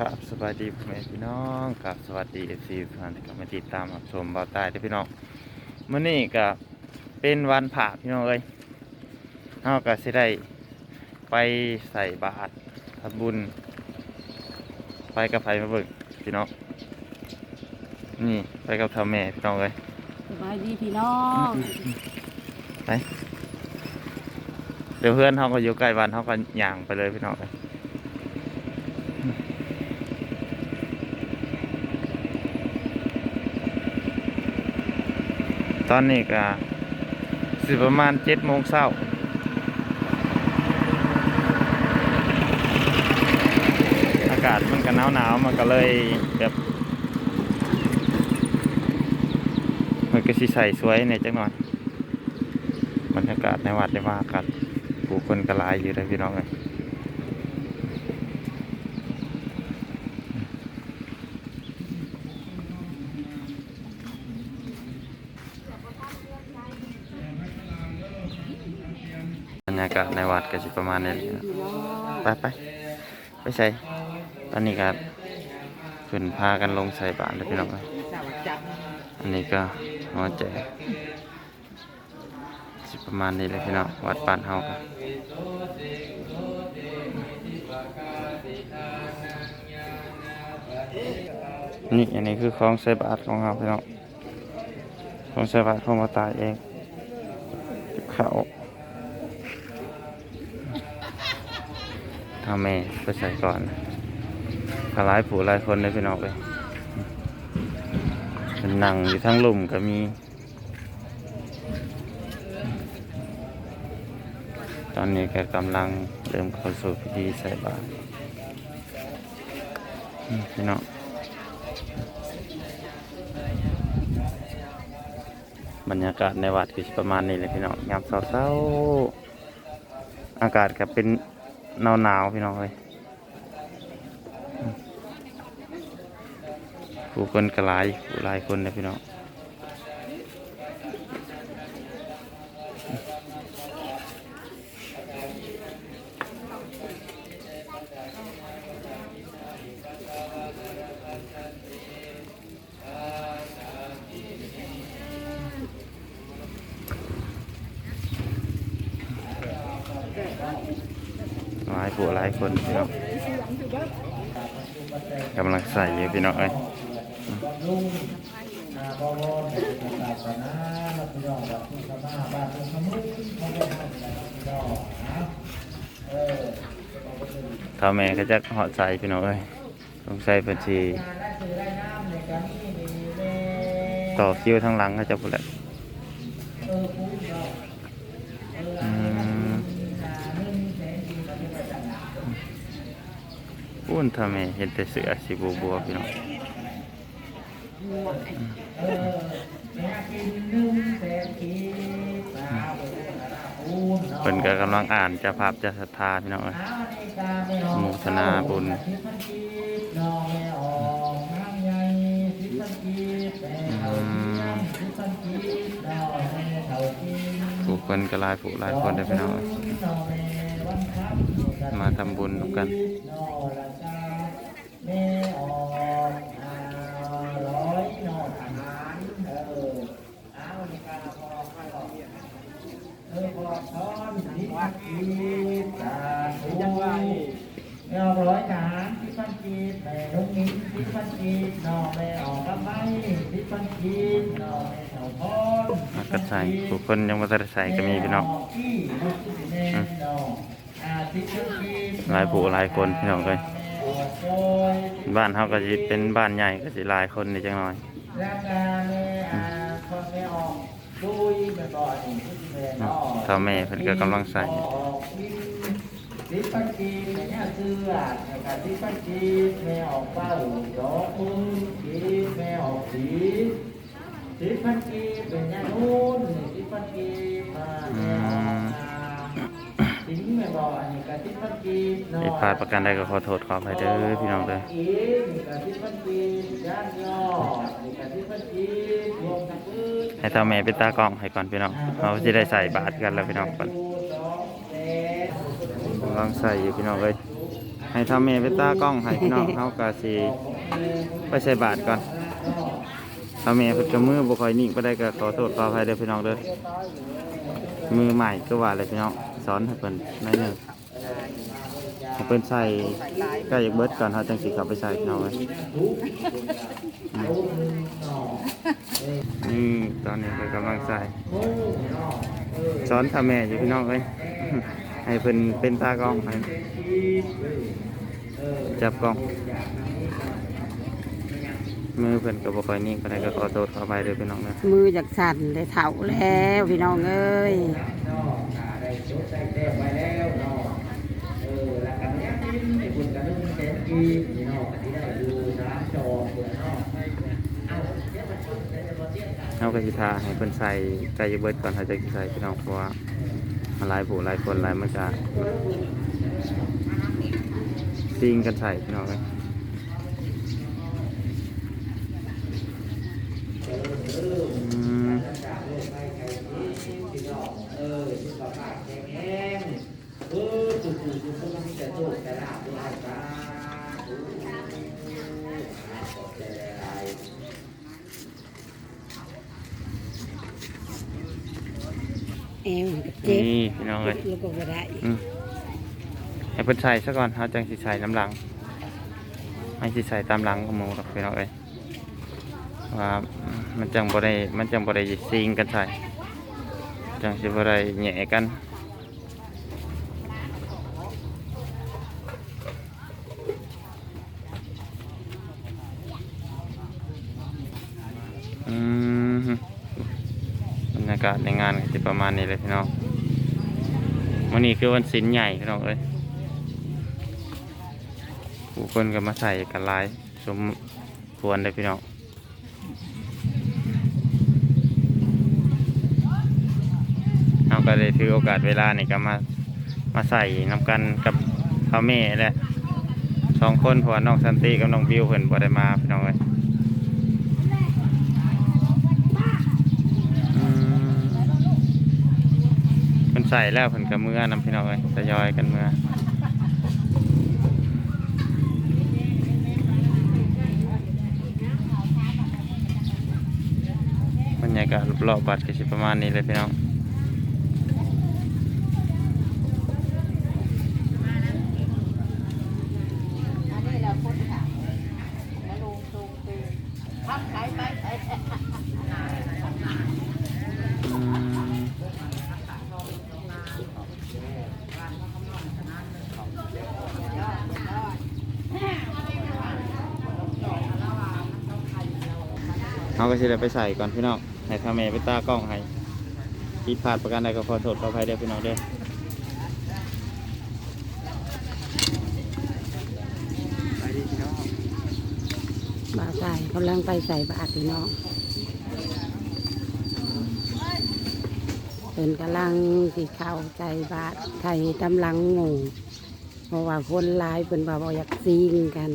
ครับสวัสดีพ่อแม่พี่น้องครับสวัสดีเอฟซีทุกท่านที่กลับมาติดตามรับชมเบาใต้ด้วยพี่น้องมื้อนี้ก็เป็นวันผ่าพี่น้องเอ้ยเฮาก็สิได้ไปใส่บาตรทำบุญ ไปกับไผมาเบิ่งพี่น้องนี่ไปกับท่าแม่พี่น้องเอ้ยสบายดีพี่น้องเดี๋ยวเพื่อนเขาก็อยู่ใกล้บ้านเขาก็ย่างไปเลยพี่น้องเอ้ย ตอนนี้ก็สิประมาณเจ็ดโมงเช้าอากาศมันก็หนาวหนาวๆมันก็เลยแบบมันก็สิใสสวยในจังหน่อยบรรยากาศในวัดได้ว่ากันผู้คนกระลายอยู่เลยพี่น้องเลย บรรยกาศในวัดก็สิประมาณนี้แหละพี่น้องไปไปไปใส่ตอนนี้ก็ขึ้นพากันลงใส่บาตรเลยพี่น้องเลยอันนี้ก็หัวใจสิประมาณนี้เลยพี่น้องวัดบ้านเฮากันนี่อันนี้คือของใส่บาตรของเฮาพี่น้องของใส่บาตรของมาตายเองเขา วถ้าแม่ไปใส่ก่อนขาหลายผู้หลายคนเลยพี่น้องไปเป็นนั่งอยู่ทั้งลุ่มก็มีตอนนี้แกกำลังเริ่มเข้าสู่พิธีใส่บาตรพี่น้องบรรยากาศในวัดก็สิประมาณนี้เลยพี่น้องยามเช้าๆอากาศก็เป็น หนาวหนาวๆพี่น้องเลยผู้คนกระลายหลายคนนะพี่น้อง ผู้หลายคนพี่น้องกำลังใส่อยู่พี่น้องเอ้ยท้านพุทธมุขเองเออถ้าแม่ก็จะหอดใส่พี่น้องเอ้ยต้องใส่บัญชีต่อคิวทั้งหลังก็จะพูดแหละ เออพูดเนาะเออ อืม นาหนึ่งแสนดีมาเป็นประจำนะ ปุ้นถ้าแม่เห็นแต่เสือสีบัวบัวพี่น้องเออแม่กินหนึ่งแสนกีสาวเออพูดเนาะเพิ่นก็กำลังอ่านจะภาพจะศรัทธาพี่น้องเอ้ยโมทนาบุญผู้คนก็ลายผู้ลายคนเลยพี่น้องเอ้ย มาทำบุญร่วมกันแม่ออกอ่าร้อยหน่อทหารเออเอาในการพอให้เราเรียนเออพอช้อนนิวัดกีตาธุแม่ออกร้อยทหารที่พันกีแม่ลุงนิ้งที่พันกีหน่อแม่ออกกระไม้ที่พันกีหน่อแม่เถาพรมากระใส่ผู้คนยังมาใส่ก็มีพี่น้องอืม หลายผู้หลายคนพี่น้องเลยบ้านเขาก็จะเป็นบ้านใหญ่ก็จะหลายคนนี่จังหน่อยท่าแม่เพิ่นก็กำลังใส่สิปันจีเนี่ยเสื้อนะครับสิปันจีแม่ออกเป้ายกมือจีแม่ออกสีสิปันจีเป็นยานุ่นสิปันจีมาแม่อ ผิดพลาดประการใดก็ขอโทษขออภัยเด้อพี่น้องเด้อให้ถ้าแม่เป็นตากล้องให้ก่อนพี่น้องเราจะได้ใส่บาตรกันแล้วพี่น้องก่อนกำลังใส่อยู่พี่น้องเลยให้ทำเมไปตากล้องให้พี่น้องเขาก็สิไปใส่บาทก่อนทำเมเพิ่นกมือบ่ค่อยนิ่งบ่ได้ก็ขอโทษขออภัยเด้อพี่น้องเด้อมือใหม่ก็ว่าเลยพี่น้องสอนให้เพิ่นหน่อยหนึง ให้เพิ่นใส่ใกล้อยากเบิดก่อนเฮาจังสิเข้าไปใส่พี่น้องเอ้ยอืมอืมตอนนี้เพิ่นกำลังใส่สอนทำแม่อยู่พี่น้องเอ้ยให้เพิ่นเป็นตากล้องให้จับกล้องมือเพิ่นก็บ่ค่อยนิ่งปานใดก็ขอโทษขออภัยเด้อพี่น้องนะมือจากสั่นได้เถาแล้วพี่น้องเอ้ย กี้นี่เนาะที่ได้ดูสามจอเพื่อนอกเอาเดี๋ยวมันชุดเดี๋ยวจะมาเตี้ยกันเฮาก็สิทาให้เพิ่นใส่ใจเบิดก่อนหายใจใส่พี่น้องเพราะว่ามาหลายผู้หลายคนหลายมันก็ซิงกันใส่พี่น้องเลยอืม จากโลกไปไกลที่พี่น้องเออสุขภาพแข็งแรงเออจู่ๆจู่ๆมันมีแต่โชคแต่ลาภด้วยกันขอบใจหลาย เอ วมันก็เจ็บนี่พี่น้องเอ้ยแล้วก็บ่ได้อืมให้เพิ่นใส่ซะก่อนเฮาจังสิใส่น้ำหลังให้สิใส่ตามหลังของหมูดอกพี่น้องเอ้ยว่ามันจังบ่ได้มันจังบ่ได้ซิงกันใส่จังสิบ่ได้แหย่กันอืมบรรยากาศในงานก็จะประมาณนี้เลยพี่น้องวันนี้คือวันศิลใหญ่พี่น้องเอ้ยผู้คนก็มาใส่กันหลายสมควรเลยพี่น้องเอาก็เลยถือโอกาสเวลานี่ก็มามาใส่นำกันกับพ่อแม่แหละสองคนเพราะว่าน้องสันติกับน้องบิวเพิ่นบ่ได้มาพี่น้องเอ้ย อืมมันใส่แล้วเพิ่นกับมือนำพี่น้องเลยทยอยกันเมื่อรรยากาศรอบบัตรก็สิประมาณนี้เลยพี่น้อง เอาก็สิได้ไปใส่ก่อนพี่น้องให้ทำเมไปตากล้องให้ผิดพลาดประการใดก็ขอโทษขออภัยเด้อพี่น้องเด้อไปดีพี่น้องบ่าใส่กำลังไปใส่บาตรพี่น้องเป็นกำลังสิเข้าใจบาตรไทยตำลังงูเพราะว่าคนหลายเป็นบ่าบ่อยากซิงกัน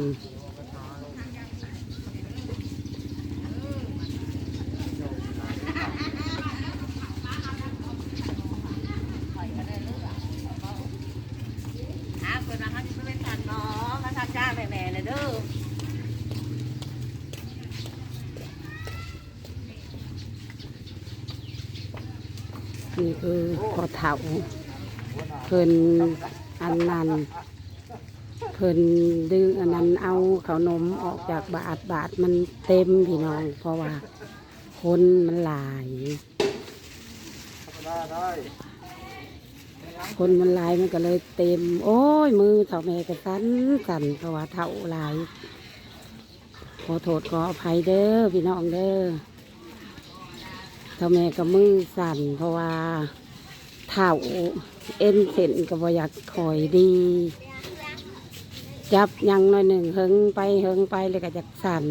อาเปิดมาเขาจะเป็นสันน้องเขาทำจ้าแม่ๆเลยเด้อ นี่ คือพอเถาเพิ่นอันนั้นเพิ่นดึงอันนั้นเอาขนมออกจากบาทบาทมันเต็มพี่น้อง เพราะว่าคนมันหลาย คนมันหลายมันก็เลยเต็ม โอ้ยมือเถ่าแม่ก็สั่นสั่นเพราะว่าเถ่าหลายขอโทษขออภัยเด้อพี่น้องเด้อ เถ่าแม่ก็มือสั่นเพราะว่าเถ่าเอ็นเส้นก็บ่อยากคอยดี จับยังหน่อยหนึ่งเฮงไปเฮงไปเลยก็จะสั่น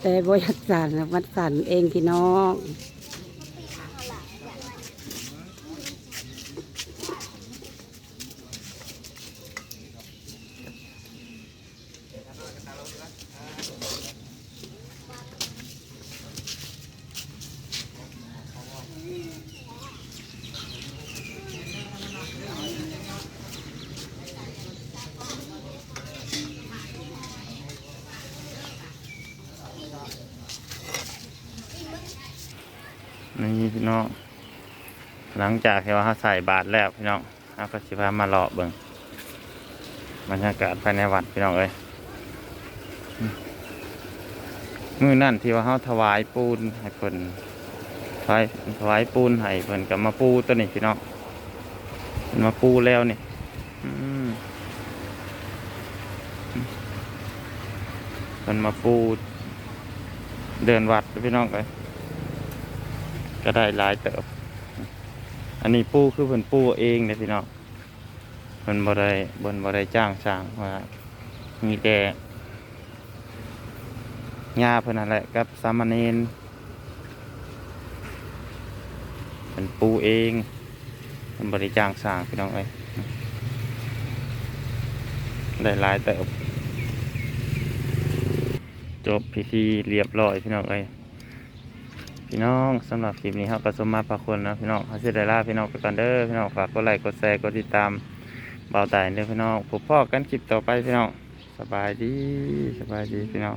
แต่บ่อยากสั่นมันสั่นเองพี่น้อง น้อง หลังจากที่ว่าเขาใส่บาทแล้วพี่น้องเราก็สิพามาเลาะเบิ่งบรรยากาศภายในวัดพี่น้องเอ้ยมือนั่นที่ว่าเขาถวายปูนให้เพิ่นถวายถวายปูนให้เพิ่นกับมาปูตัวนี้พี่น้องเพิ่นมาปูแล้วนี่มเพิ่นมาปูเดินวัดพี่น้องเลย ก็ได้หลายเติบ อันนี้ปูคือเพิ่นปูเองเนี่ยพี่น้องเพิ่นบ่ได้เพิ่นบ่ได้จ้างสร้างว่ามีแต่ญาเพิ่นนั่นแหละกับสามเณรเพิ่นปูเองเพิ่นบ่ได้จ้างสร้างพี่น้องเอ้ยได้หลายเติบจบพิธีเรียบร้อยพี่น้องเอ้ย พี่น้องสำหรับคลิปนี้ครับก็สมมาพระคุณนะพี่น้องเขาจะได้ลาพี่น้องไปก่อนเด้อพี่น้องฝากกดไลค์กดแชร์กดติดตามเบาตายเด้อพี่น้องพบพ่อกันคลิปต่อไปพี่น้องสบายดีสบายดีพี่น้อง